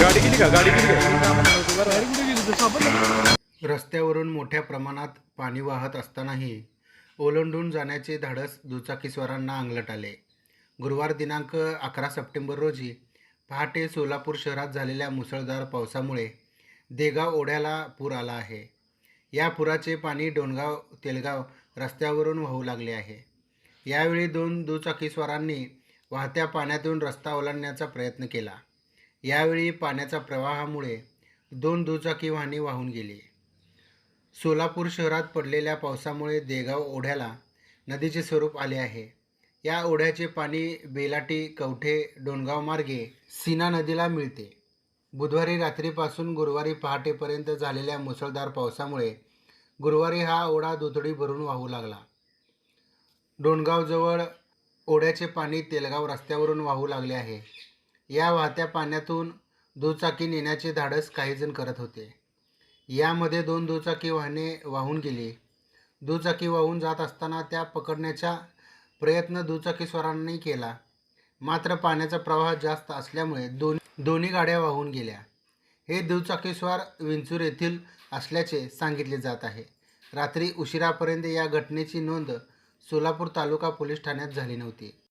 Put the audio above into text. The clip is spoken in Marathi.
गाडी गेली का? गाडी गेली का? रस्त्यावरून मोठ्या प्रमाणात पाणी वाहत असतानाही ओलांडून जाण्याचे धाडस दुचाकीस्वारांना अंगलट आले. गुरुवार दिनांक अकरा सप्टेंबर रोजी पहाटे सोलापूर शहरात झालेल्या मुसळधार पावसामुळे देगाव ओढ्याला पूर आला आहे. या पुराचे पाणी डोणगाव तेलगाव रस्त्यावरून वाहू लागले आहे. यावेळी दोन दुचाकीस्वारांनी वाहत्या पाण्यातून रस्ता ओलांडण्याचा प्रयत्न केला. यावेळी पाण्याच्या प्रवाहामुळे दोन दुचाकी वाहने वाहून गेली. सोलापूर शहरात पडलेल्या पावसामुळे देगाव ओढ्याला नदीचे स्वरूप आले आहे. या ओढ्याचे पाणी बेलाटी कवठे डोणगाव मार्गे सीना नदीला मिळते. बुधवारी रात्रीपासून गुरुवारी पहाटेपर्यंत झालेल्या मुसळधार पावसामुळे गुरुवारी हा ओढा दुथडी भरून वाहू लागला. डोणगावजवळ ओढ्याचे पाणी तेलगाव रस्त्यावरून वाहू लागले आहे. या वाहत्या पाण्यातून दुचाकी नेण्याचे धाडस काहीजण करत होते. यामध्ये दोन दुचाकी वाहने वाहून गेली. दुचाकी वाहून जात असताना त्या पकडण्याचा प्रयत्न दुचाकीस्वारांनी केला. मात्र पाण्याचा प्रवाह जास्त असल्यामुळे दोन दोन्ही गाड्या वाहून गेल्या. हे दुचाकीस्वार विंचूर येथील असल्याचे सांगितले जात आहे. रात्री उशिरापर्यंत या घटनेची नोंद सोलापूर तालुका पोलीस ठाण्यात झाली नव्हती.